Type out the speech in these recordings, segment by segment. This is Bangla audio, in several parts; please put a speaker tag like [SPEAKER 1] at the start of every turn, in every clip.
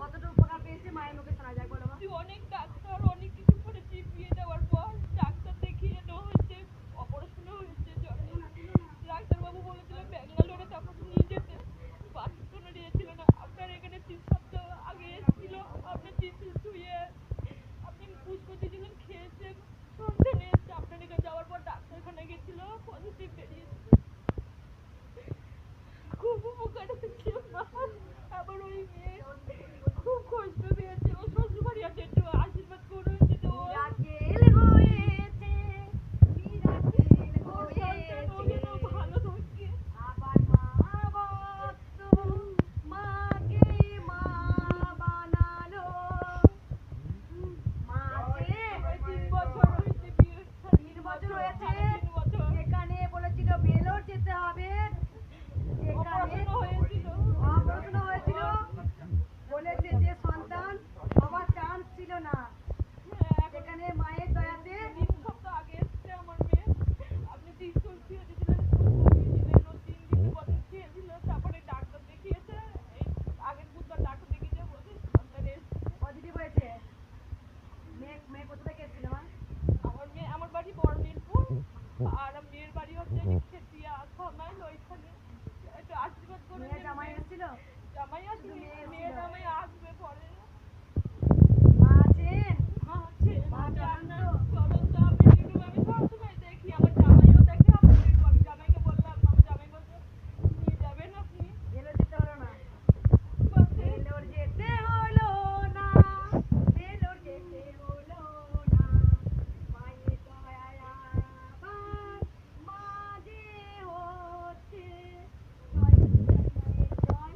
[SPEAKER 1] কতটা উপকার পেয়েছে মায়ের মুখে শোনা যায় বলো
[SPEAKER 2] অনেক ডাক্তার অনেক কিছু করেছি বিয়ে দেওয়ার পর ডাক্তার দেখিয়ে নেওয়া হয়েছে অপারেশনও হয়েছে জ্বরে ডাক্তারবাবু বলেছিলেন ব্যাঙ্গালোরে তখন নিয়ে যেতে বাস কোনো নিয়েছিল না আপনার এখানে তিন সপ্তাহ আগে এসেছিল আপনার টিসিল ধুয়ে আপনি পুষ্প দিয়েছিলেন খেয়েছেন সন্তানে এসছে আপনার এখানে যাওয়ার পর ডাক্তারখানা গেছিল পজিটিভ বেরিয়েছে খুব উপকার হয়েছে মা আবার ওই মেয়ে খুব কষ্ট পেয়েছে ও শ্বশুর বাড়ি আছে একটু আশীর্বাদ করুন যে ও
[SPEAKER 1] মিরাকেল হয়েছে মিরাকেল
[SPEAKER 2] ওর সন্তান ও যেন
[SPEAKER 1] হয়েছে
[SPEAKER 2] ভালো থাকে
[SPEAKER 1] আবার মা ভক্ত মাকে মা বানালো মাকে
[SPEAKER 2] তিন বছর হয়েছে বিয়ে
[SPEAKER 1] যেখানে বলেছিল বেলোর যেতে হবে। যেখানে অপারেশন হয়েছিল। বলেছে যে সন্তান হওয়ার চান্স ছিল না
[SPEAKER 2] হ্যাঁ, এখন
[SPEAKER 1] যেখানে মায়ের দয়াতে
[SPEAKER 2] তিন সপ্তাহ আগে এসছে আমার মেয়ে আপনি টিস্কুল খেয়ে দিয়েছিলেন পুষ্প দিয়েছিলেন ও তিন দিন বছর খেয়েছিল তারপরে ডাক্তার দেখিয়েছে এই আগের বুধবার ডাক্তার দেখিয়েছে বলছে সন্তান এসছে
[SPEAKER 1] পজিটিভ হয়েছে মেয়ে মেয়ে কোথা থেকে এসেছিল মা
[SPEAKER 2] আমার মেয়ে আমার বাড়ি বড়মিরপুর আর মেয়ের বাড়ি হচ্ছে খেতিয়া ছমাইল ওইখানে। আশীর্বাদ করে
[SPEAKER 1] জামাই এসেছিল?
[SPEAKER 2] জামাই আসবে
[SPEAKER 1] মেয়ে
[SPEAKER 2] মেয়ে
[SPEAKER 1] এসেছিল।
[SPEAKER 2] জামাই আসবে পরে
[SPEAKER 1] মা আছেন
[SPEAKER 2] হ্যাঁ আছে
[SPEAKER 1] মা জানতো?
[SPEAKER 2] চলন তো আমি ইউটিউবে আমি সবসময় দেখি আমার জামাইও দেখে আমার ইউটিউব আমি জামাইকে বললাম আমার জামাই বলছে নিয়ে যাবেন আপনি
[SPEAKER 1] বেলোর যেতে হলো না
[SPEAKER 2] বলছে
[SPEAKER 1] বেলোর যেতে হলো না বেলোর যেতে হলো না মায়ের দয়ায় আবার মাঝে হচ্ছে জয় মায়ের জয়।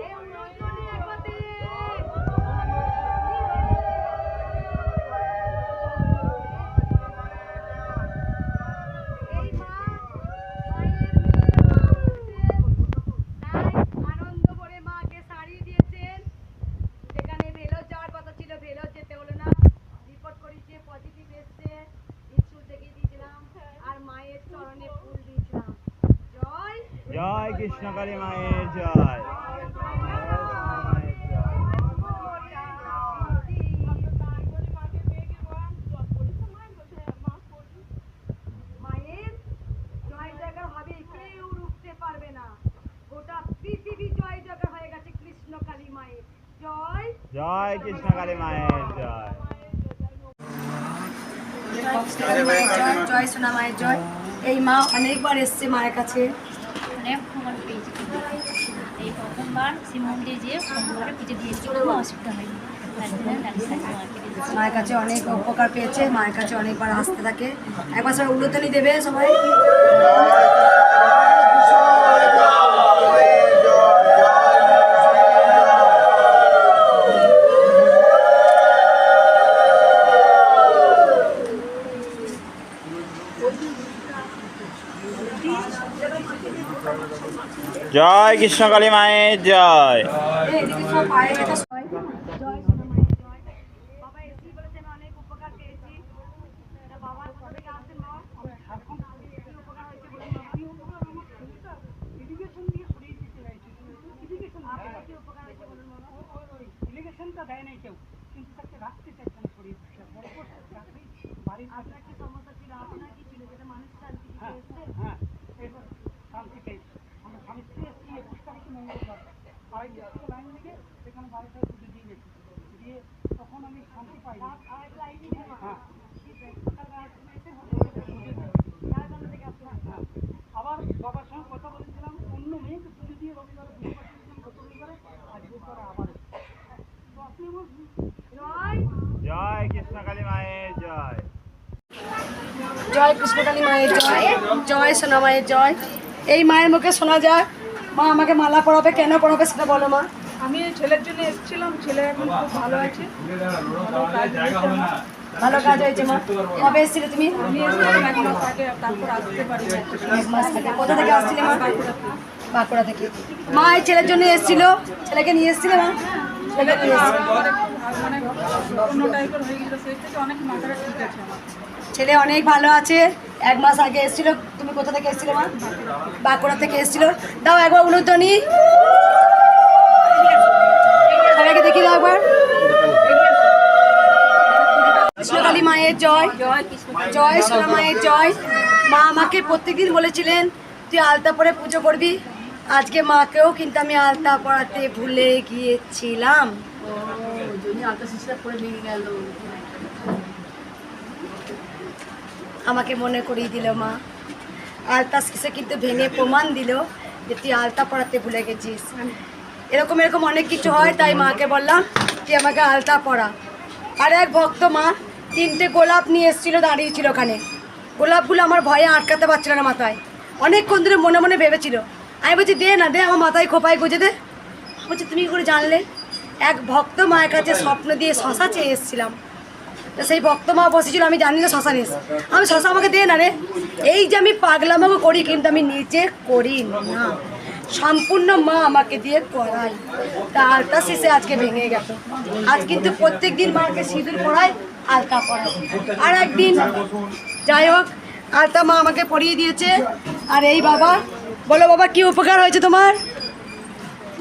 [SPEAKER 1] এ উন্নয়নে একবারে। এই মা মায়ের মেয়ে মা হচ্ছে তাই আনন্দ করে মাকে শাড়ি দিয়েছেন যেখানে ভেলোর যাওয়ার কথা ছিল ভেলোর যেতে হলো না রিপোর্ট করিয়েছে পজিটিভ এসছে ইস্যু দেখিয়ে দিয়েছিলাম আর মায়ের চরণে ফুল দিয়েছিলাম জয়
[SPEAKER 3] জয় কৃষ্ণকালী মায়ের জয়
[SPEAKER 2] তারপরে মাকে মেয়েকে মা জব করিস মা বলছে হ্যাঁ, মা করি
[SPEAKER 1] মায়ের জয় জায়গা হবে কেউ রুখতে পারবে না গোটা পৃথিবী জয় জায়গা হয়ে গেছে কৃষ্ণ কালী মায়ের। জয়
[SPEAKER 3] জয় কৃষ্ণকালী মায়ের জয়।
[SPEAKER 1] জয় জয় সোনা মায়ের জয়। এই মা অনেকবার এসছে মায়ের কাছে।
[SPEAKER 4] অনেক খবর পেয়েছি কিন্তু এই প্রথমবার শিব মন্দিরে যেয়ে সোমবারে পুজো দিয়েছি কোনো অসুবিধা হয়নি।
[SPEAKER 1] মায়ের কাছে অনেক উপকার পেয়েছে মায়ের কাছে অনেকবার আসতে থাকে। একবার সবাই উলুতনি দেবে সবাই।
[SPEAKER 3] কৃষ্ণকালী মায়ের জয়
[SPEAKER 1] জয় মায়ের জয়। শান্তি
[SPEAKER 5] হ্যাঁ
[SPEAKER 1] এসছে
[SPEAKER 5] হ্যাঁ এবার শান্তি পেয়েছি আমরা স্বামী স্ত্রী এসছি একুশ তারিখে লাইন সেখানে দিয়ে গেছি। দিয়ে তখন আমি শান্তি পাই হ্যাঁ। হ্যাঁ। আবার বাবার সঙ্গে কথা বলেছিলাম অন্য মেয়েকে পুজো দিয়ে রবিবারে পুজো পাঠিয়েছিলাম গত রবিবারে আজকে পরে আবার। তো আপনি
[SPEAKER 1] জয়।
[SPEAKER 3] জয় কৃষ্ণকালী মায়ের জয়।
[SPEAKER 1] জয় কৃষ্ণকালী মায়ের জয়। জয় সোনা মায়ের জয়। এই মায়ের মুখে শোনা যায় মা আমাকে মালা পড়াবে কেন পড়াবে সেটা বলো মা।
[SPEAKER 6] আমি ছেলের জন্য এসেছিলাম ছেলে এখন খুব ভালো আছে। ভালো কাজ হয়েছে
[SPEAKER 1] মা। কবে এসেছিলে তুমি। কোথা থেকে আসছিলে মা? বাঁকুড়া থেকে। মা এই ছেলের জন্য এসেছিল? ছেলেকে নিয়ে এসেছিলে মা? এসেছিল
[SPEAKER 6] মানে
[SPEAKER 1] ছেলে অনেক ভালো আছে। এক মাস আগে এসেছিল। তুমি কোথা থেকে এসেছিলে, মা? বাঁকুড়া থেকে এসেছিল। দাও একবার উলুধ্বনি।
[SPEAKER 7] সবাইকে দেখি দাও একবার। কৃষ্ণকালী মায়ের জয়। জয় সোনা মায়ের জয়। মা আমাকে প্রত্যেকদিন বলেছিলেন, তুই আলতা পরে পুজো করবি। আজকে মাকেও কিন্তু আমি আলতা পড়াতে ভুলে গিয়েছিলাম। আমাকে মনে করিয়ে দিল মা। আলতা শেষে কিন্তু ভেঙে প্রমাণ দিল যে তুই আলতা পরাতে ভুলে গেছিস। এরকম এরকম অনেক কিছু হয়, তাই মাকে বললাম, তুই আমাকে আলতা পরা। আর এক ভক্ত মা তিনটে গোলাপ নিয়ে এসেছিল দাঁড়িয়েছিল ওখানে। গোলাপগুলো আমার ভয়ে আটকাতে পারছিল না মাথায়। অনেকক্ষণ ধরে মনে মনে ভেবেছিল। আমি বলছি, দে না, দে, আমার মাথায় খোপায় গুঁজে দে। বলছি, তুমি করে জানলে? এক ভক্ত মায়ের কাছে স্বপ্ন দিয়ে শশা চেয়ে এসেছিলাম। সেই ভক্ত মা বসেছিল আমি জানি না শশা এসে আমি শশা আমাকে দিয়ে না রে, এই যে আমি পাগলামাকে করি, কিন্তু আমি নিজে করি না। সম্পূর্ণ মা আমাকে দিয়ে করাই তা আলতা শেষে আজকে ভেঙে গেল আজ কিন্তু প্রত্যেক দিন মাকে সিঁদুর পড়ায় আলতা পড়ায় আর একদিন, যাই হোক, আলতা মা আমাকে পরিয়ে দিয়েছে। আর এই বাবা, বলো বাবা, কি উপকার হয়েছে তোমার?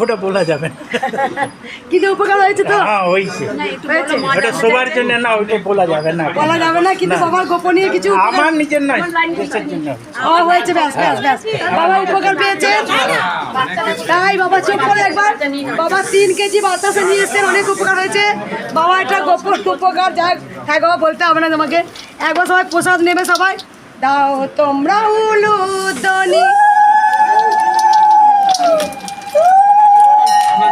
[SPEAKER 3] ওটা বলা যাবে না।
[SPEAKER 7] কিন্তু উপকার হয়েছে তো?
[SPEAKER 3] হ্যাঁ হয়েছে? ওটা সবার জন্য না ওইটা বলা যাবে না।
[SPEAKER 7] বলা যাবে না কিন্তু বাবার গোপনীয় কিছু
[SPEAKER 3] আমার নিজের নয় দেশের জন্য।
[SPEAKER 7] ও হয়েছে ব্যাস ব্যাস ব্যাস। বাবা উপকার পেয়েছে? তাই বাবা চুপ করে একবার। বাবা তিন কেজি বাতাসে নিয়ে এসছেন অনেক উপকার হয়েছে। বাবা এটা গোপন উপকার যাক হ্যাঁ বাবা বলতে হবে না তোমাকে। একবার সবাই প্রসাদ নেবে সবাই। দাও তোমরা উলুদনি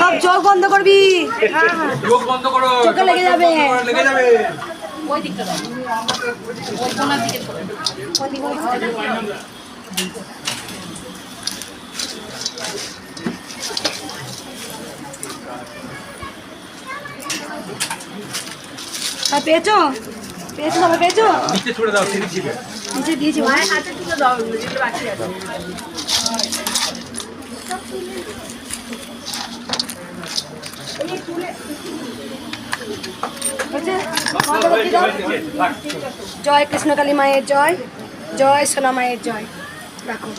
[SPEAKER 7] সব চোখ বন্ধ করবি।
[SPEAKER 8] চোখ বন্ধ করো
[SPEAKER 7] চোখে লেগে যাবে।
[SPEAKER 8] লেগে যাবে।
[SPEAKER 7] আর পেয়েছ? পেয়েছ বাবা পেয়েছ?
[SPEAKER 8] নিচে ছুড়ে দাও সিঁড়ি ছিপে
[SPEAKER 7] নিচে দিয়েছি মায়ের হাতে জয় কৃষ্ণকালী মায়ের জয় জয় সোনা মায়ের জয়। রাখো।